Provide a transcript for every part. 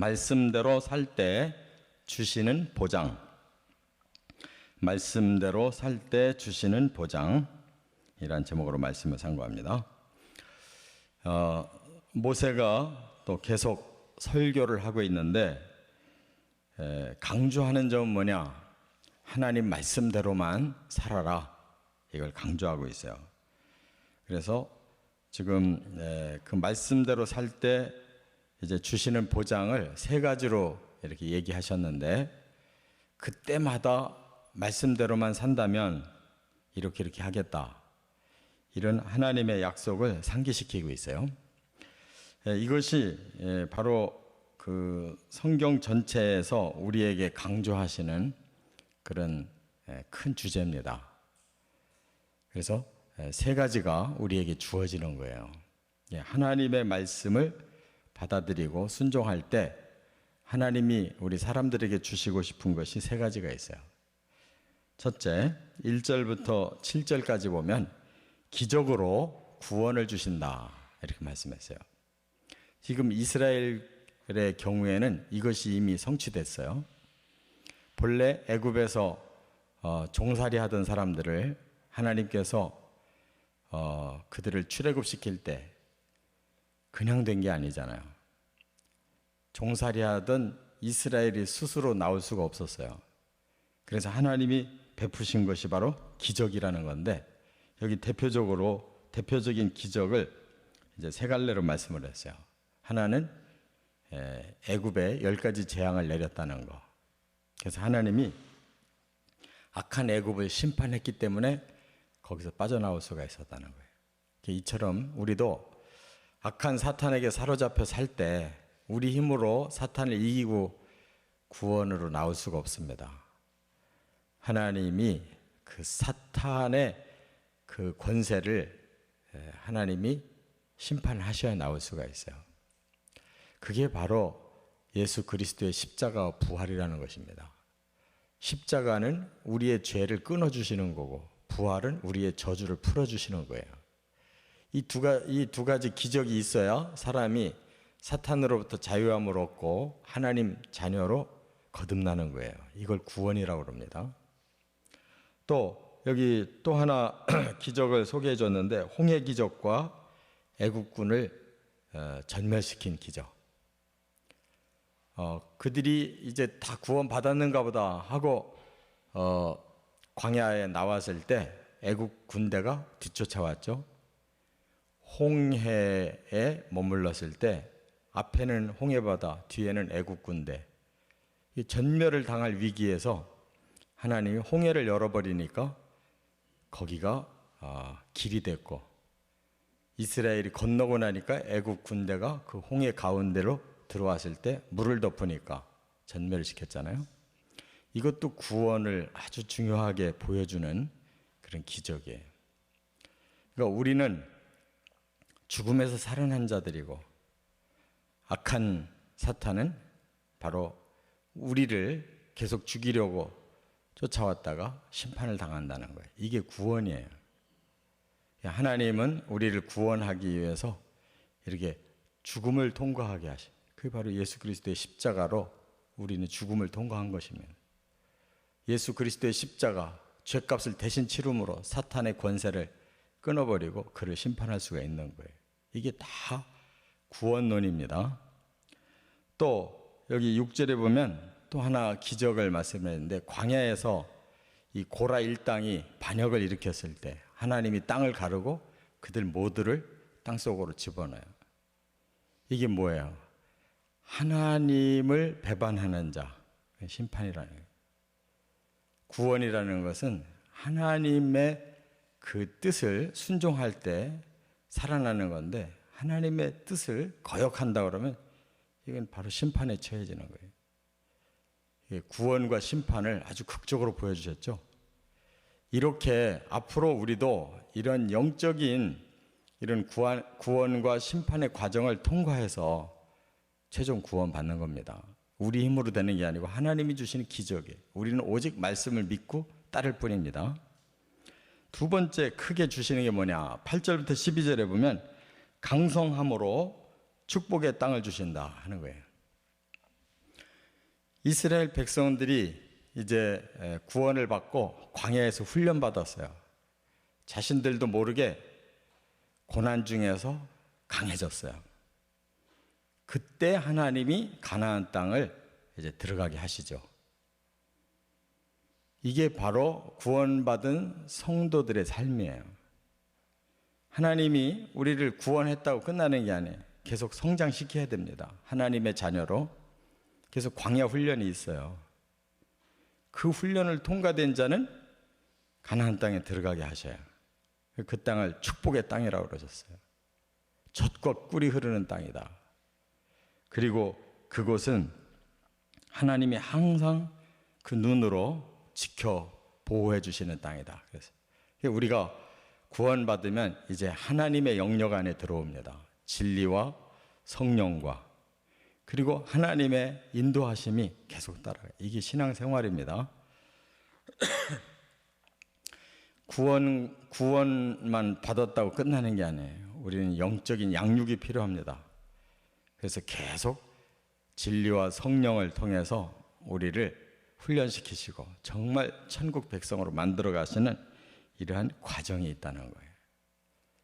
말씀대로 살 때 주시는 보장. 말씀대로 살 때 주시는 보장 이란 제목으로 말씀을 상고합니다. 어, 모세가 또 계속 설교를 하고 있는데 에, 강조하는 점은 뭐냐? 하나님 말씀대로만 살아라. 이걸 강조하고 있어요. 그래서 지금 에, 그 말씀대로 살 때 이제 주시는 보장을 세 가지로 이렇게 얘기하셨는데 그때마다 말씀대로만 산다면 이렇게 이렇게 하겠다. 이런 하나님의 약속을 상기시키고 있어요. 에, 이것이 에, 바로 그 성경 전체에서 우리에게 강조하시는 그런 에, 큰 주제입니다. 그래서 에, 세 가지가 우리에게 주어지는 거예요. 예, 하나님의 말씀을 받아들이고 순종할 때 하나님이 우리 사람들에게 주시고 싶은 것이 세 가지가 있어요. 첫째, 1절부터 7절까지 보면 기적으로 구원을 주신다. 이렇게 말씀했어요. 지금 이스라엘의 경우에는 이것이 이미 성취됐어요. 본래 애굽에서 어, 종살이 하던 사람들을 하나님께서 어, 그들을 출애굽시킬 때 그냥 된 게 아니잖아요. 종살이 하던 이스라엘이 스스로 나올 수가 없었어요. 그래서 하나님이 베푸신 것이 바로 기적이라는 건데 여기 대표적으로 대표적인 기적을 이제 세 갈래로 말씀을 했어요. 하나는 애굽에 열 가지 재앙을 내렸다는 거. 그래서 하나님이 악한 애굽을 심판했기 때문에 거기서 빠져나올 수가 있었다는 거예요. 이처럼 우리도 악한 사탄에게 사로잡혀 살 때 우리 힘으로 사탄을 이기고 구원으로 나올 수가 없습니다. 하나님이 그 사탄의 그 권세를 하나님이 심판하셔야 나올 수가 있어요. 그게 바로 예수 그리스도의 십자가와 부활이라는 것입니다. 십자가는 우리의 죄를 끊어주시는 거고, 부활은 우리의 저주를 풀어주시는 거예요. 이 두, 이두 가지 기적이 있어야 사람이 사탄으로부터 자유함을 얻고 하나님 자녀로 거듭나는 거예요. 이걸 구원이라고 그럽니다. 또 여기 또 하나 기적을 소개해 줬는데 홍해 기적과 애국군을 어, 전멸시킨 기적. 어, 그들이 이제 다 구원 받았는가 보다 하고 어, 광야에 나왔을 때 애국 군대가 뒤쫓아왔죠. 홍해에 머물렀을 때 앞에는 홍해바다, 뒤에는 애국 군대. 전멸을 당할 위기에서 하나님이 홍해를 열어버리니까 거기가 아, 길이 됐고 이스라엘이 건너고 나니까 애국 군대가 그 홍해 가운데로 들어왔을 때 물을 덮으니까 전멸을 시켰잖아요. 이것도 구원을 아주 중요하게 보여주는 그런 기적이에요. 그러니까 우리는 죽음에서 살아난 자들이고 악한 사탄은 바로 우리를 계속 죽이려고 쫓아왔다가 심판을 당한다는 거예요. 이게 구원이에요. 하나님은 우리를 구원하기 위해서 이렇게 죽음을 통과하게 하신 그게 바로 예수 그리스도의 십자가로 우리는 죽음을 통과한 것입니다. 예수 그리스도의 십자가 죄값을 대신 치름으로 사탄의 권세를 끊어버리고 그를 심판할 수가 있는 거예요. 이게 다 구원론입니다. 또 여기 6절에 보면 또 하나 기적을 말씀했는데 광야에서 이 고라 일당이 반역을 일으켰을 때 하나님이 땅을 가르고 그들 모두를 땅 속으로 집어넣어요. 이게 뭐예요? 하나님을 배반하는 자 심판이라는 거예요. 구원이라는 것은 하나님의 그 뜻을 순종할 때 살아나는 건데 하나님의 뜻을 거역한다 그러면 이건 바로 심판에 처해지는 거예요. 구원과 심판을 아주 극적으로 보여주셨죠. 이렇게 앞으로 우리도 이런 영적인 이런 구원, 구원과 심판의 과정을 통과해서 최종 구원 받는 겁니다. 우리 힘으로 되는 게 아니고 하나님이 주시는 기적이에요. 우리는 오직 말씀을 믿고 따를 뿐입니다. 두 번째 크게 주시는 게 뭐냐? 8절부터 12절에 보면 강성함으로 축복의 땅을 주신다 하는 거예요. 이스라엘 백성들이 이제 에, 구원을 받고 광야에서 훈련 받았어요. 자신들도 모르게 고난 중에서 강해졌어요. 그때 하나님이 가나안 땅을 이제 들어가게 하시죠. 이게 바로 구원받은 성도들의 삶이에요. 하나님이 우리를 구원했다고 끝나는 게 아니에요. 계속 성장시켜야 됩니다. 하나님의 자녀로 계속 광야 훈련이 있어요. 그 훈련을 통과된 자는 가나안 땅에 들어가게 하셔요. 그 땅을 축복의 땅이라고 그러셨어요. 젖과 꿀이 흐르는 땅이다. 그리고 그곳은 하나님이 항상 그 눈으로 지켜 보호해 주시는 땅이다. 그래서 우리가 구원받으면 이제 하나님의 영역 안에 들어옵니다. 진리와 성령과 그리고 하나님의 인도하심이 계속 따라가요. 이게 신앙생활입니다. 구원 구원만 받았다고 끝나는 게 아니에요. 우리는 영적인 양육이 필요합니다. 그래서 계속 진리와 성령을 통해서 우리를 훈련시키시고 정말 천국 백성으로 만들어 가시는 이러한 과정이 있다는 거예요.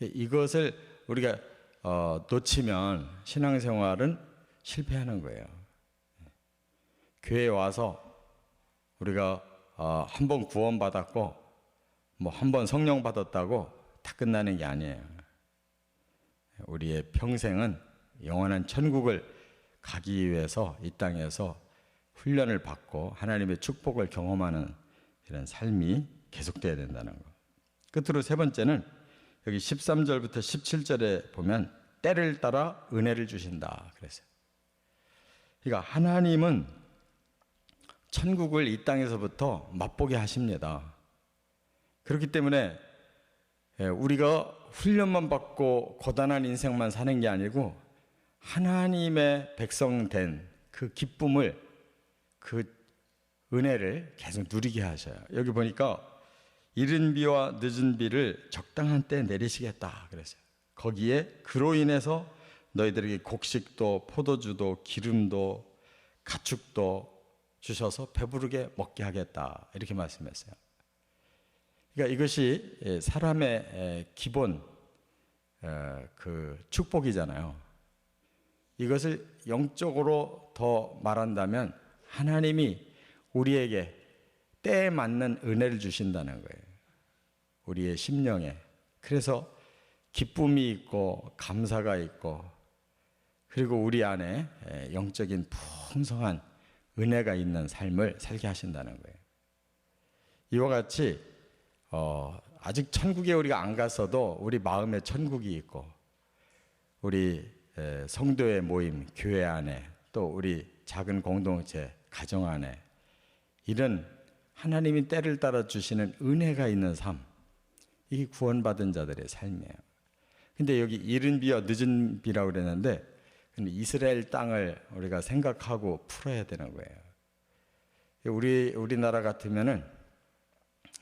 이것을 우리가 어, 놓치면 신앙생활은 실패하는 거예요. 교회에 와서 우리가 어, 한번 구원받았고 뭐 한 번 성령 받았다고 다 끝나는 게 아니에요. 우리의 평생은 영원한 천국을 가기 위해서 이 땅에서 훈련을 받고 하나님의 축복을 경험하는 이런 삶이 계속돼야 된다는 거. 끝으로 세 번째는 여기 13절부터 17절에 보면 때를 따라 은혜를 주신다 그랬어요. 그러니까 하나님은 천국을 이 땅에서부터 맛보게 하십니다. 그렇기 때문에 예, 우리가 훈련만 받고 고단한 인생만 사는 게 아니고 하나님의 백성 된 그 기쁨을 그 은혜를 계속 누리게 하셔요. 여기 보니까 이른 비와 늦은 비를 적당한 때 내리시겠다 그랬어요. 거기에 그로 인해서 너희들에게 곡식도 포도주도 기름도 가축도 주셔서 배부르게 먹게 하겠다 이렇게 말씀했어요. 그러니까 이것이 사람의 기본 그 축복이잖아요. 이것을 영적으로 더 말한다면 하나님이 우리에게 때에 맞는 은혜를 주신다는 거예요. 우리의 심령에. 그래서 기쁨이 있고 감사가 있고 그리고 우리 안에 영적인 풍성한 은혜가 있는 삶을 살게 하신다는 거예요. 이와 같이 어, 아직 천국에 우리가 안 갔어도 우리 마음에 천국이 있고 우리 성도의 모임, 교회 안에 또 우리 작은 공동체, 가정 안에 이런 하나님이 때를 따라 주시는 은혜가 있는 삶, 이게 구원받은 자들의 삶이에요. 근데 여기 이른 비와 늦은 비라고 그랬는데 이스라엘 땅을 우리가 생각하고 풀어야 되는 거예요. 우리 우리나라 같으면은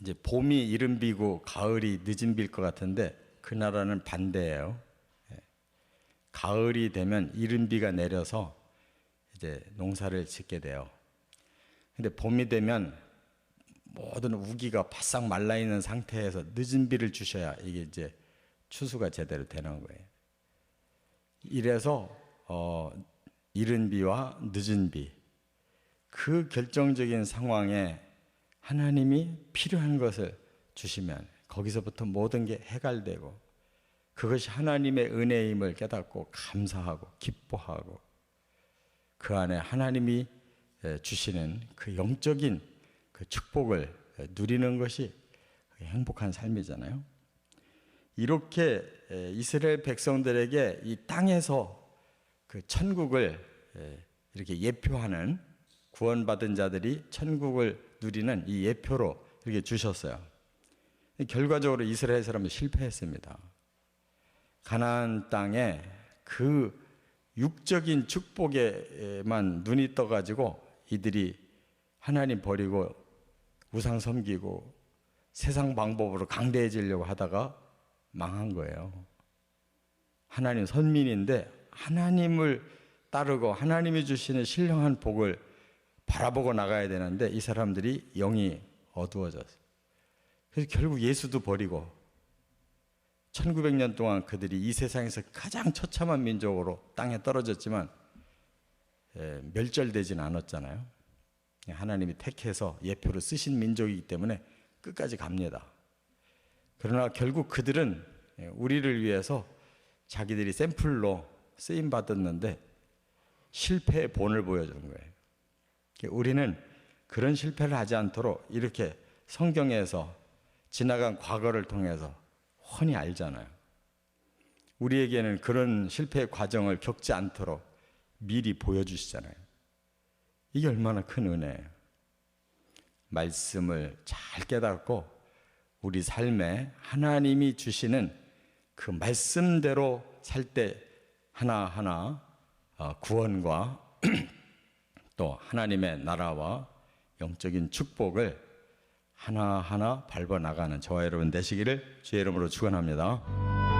이제 봄이 이른 비고 가을이 늦은 비일 것 같은데 그 나라는 반대예요. 가을이 되면 이른 비가 내려서 이제 농사를 짓게 돼요. 근데 봄이 되면 모든 우기가 바싹 말라 있는 상태에서 늦은 비를 주셔야 이게 이제 추수가 제대로 되는 거예요. 이래서 어, 이른 비와 늦은 비, 그 결정적인 상황에 하나님이 필요한 것을 주시면 거기서부터 모든 게 해갈되고 그것이 하나님의 은혜임을 깨닫고 감사하고 기뻐하고 그 안에 하나님이 주시는 그 영적인 그 축복을 누리는 것이 행복한 삶이잖아요. 이렇게 이스라엘 백성들에게 이 땅에서 그 천국을 이렇게 예표하는 구원받은 자들이 천국을 누리는 이 예표로 이렇게 주셨어요. 결과적으로 이스라엘 사람은 실패했습니다. 가나안 땅에 그 육적인 축복에만 눈이 떠가지고 이들이 하나님 버리고 우상 섬기고 세상 방법으로 강대해지려고 하다가 망한 거예요. 하나님 선민인데 하나님을 따르고 하나님이 주시는 신령한 복을 바라보고 나가야 되는데 이 사람들이 영이 어두워졌어요. 그래서 결국 예수도 버리고 1900년 동안 그들이 이 세상에서 가장 처참한 민족으로 땅에 떨어졌지만 예, 멸절되진 않았잖아요. 하나님이 택해서 예표로 쓰신 민족이기 때문에 끝까지 갑니다. 그러나 결국 그들은 예, 우리를 위해서 자기들이 샘플로 쓰임 받았는데 실패의 본을 보여주는 거예요. 우리는 그런 실패를 하지 않도록 이렇게 성경에서 지나간 과거를 통해서 훤히 알잖아요. 우리에게는 그런 실패의 과정을 겪지 않도록 미리 보여주시잖아요. 이게 얼마나 큰 은혜예요. 말씀을 잘 깨닫고 우리 삶에 하나님이 주시는 그 말씀대로 살 때 하나하나 어, 구원과 또 하나님의 나라와 영적인 축복을 하나하나 밟아 나가는 저와 여러분 되시기를 주의 이름으로 축원합니다.